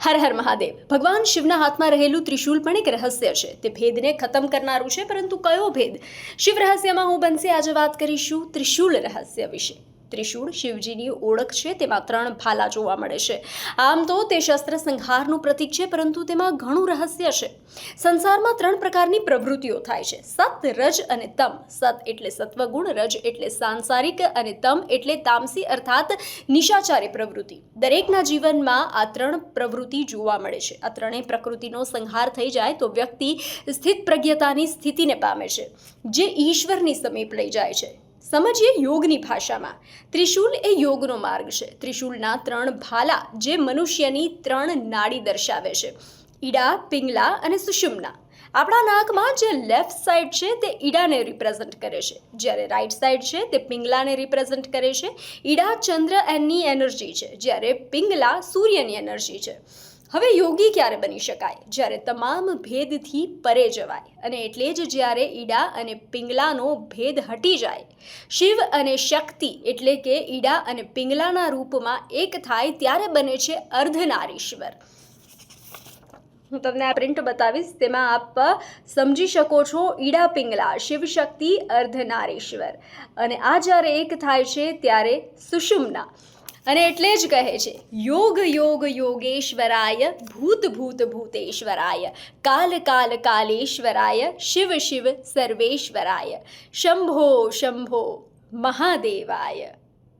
હર હર મહાદેવ. ભગવાન શિવના હાથમાં રહેલું ત્રિશૂલ પણ એક રહસ્ય છે. તે ભેદને ખતમ કરનારું છે, પરંતુ કયો ભેદ? શિવ રહસ્યમાં હું બનશે, આજે વાત કરીશું ત્રિશૂલ રહસ્ય વિશે. ત્રિશૂળ શિવજીની ઓળખ છે, તેમાં ત્રણ ભાલા જોવા મળે છે. આમ તો તે શસ્ત્ર સંહારનું પ્રતીક છે, પરંતુ તેમાં ઘણું રહસ્ય છે. સંસારમાં ત્રણ પ્રકારની પ્રવૃત્તિઓ થાય છે. સત, રજ અને તમ. સત એટલે સત્વગુણ, રજ એટલે સાંસારિક અને તમ એટલે તામસી, અર્થાત નિશાચારી પ્રવૃત્તિ. દરેકના જીવનમાં આ ત્રણ પ્રવૃત્તિ જોવા મળે છે. આ ત્રણેય પ્રકૃતિનો સંહાર થઈ જાય તો વ્યક્તિ સ્થિત પ્રજ્ઞતાની સ્થિતિને પામે છે, જે ઈશ્વરની સમીપ લઈ જાય છે. સમજીએ યોગની ભાષામાં. ત્રિશૂલ એ યોગનો માર્ગ છે. ત્રિશૂલના ત્રણ ભાલા જે મનુષ્યની ત્રણ નાડી દર્શાવે છે. ઈડા, પિંગલા અને સુષુમના. આપણા નાકમાં જે લેફ્ટ સાઈડ છે તે ઈડાને રિપ્રેઝન્ટ કરે છે. જ્યારે રાઈટ સાઈડ છે તે પિંગલાને રિપ્રેઝન્ટ કરે છે. ઈડા ચંદ્ર એની એનર્જી છે. જ્યારે પિંગલા સૂર્યની એનર્જી છે. હવે યોગી ક્યારે બની શકાય? જ્યારે તમામ ભેદથી પરે જવાય અને એટલે જ જ્યારે ઈડા અને પિંગલાનો ભેદ હટી જાય. શિવ અને શક્તિ એટલે કે ઈડા અને પિંગલાના રૂપમાં એક થાય ત્યારે બને છે અર્ધનારીશ્વર. હું તમને આ પ્રિન્ટ બતાવીશ, તેમાં આપ સમજી શકો છો ઈડા, પિંગલા, શિવ શક્તિ, અર્ધનારીશ્વર. અને આ જ્યારે એક થાય છે ત્યારે સુષુમ્ના. અને એટલે જ કહે છે, યોગ યોગ યોગેશ્વરાય, ભૂત ભૂત ભૂતેશ્વરાય, કાલ કાલ કાલેશ્વરાય, શિવ શિવ સર્વેશ્વરાય, શંભો શંભો મહાદેવાય.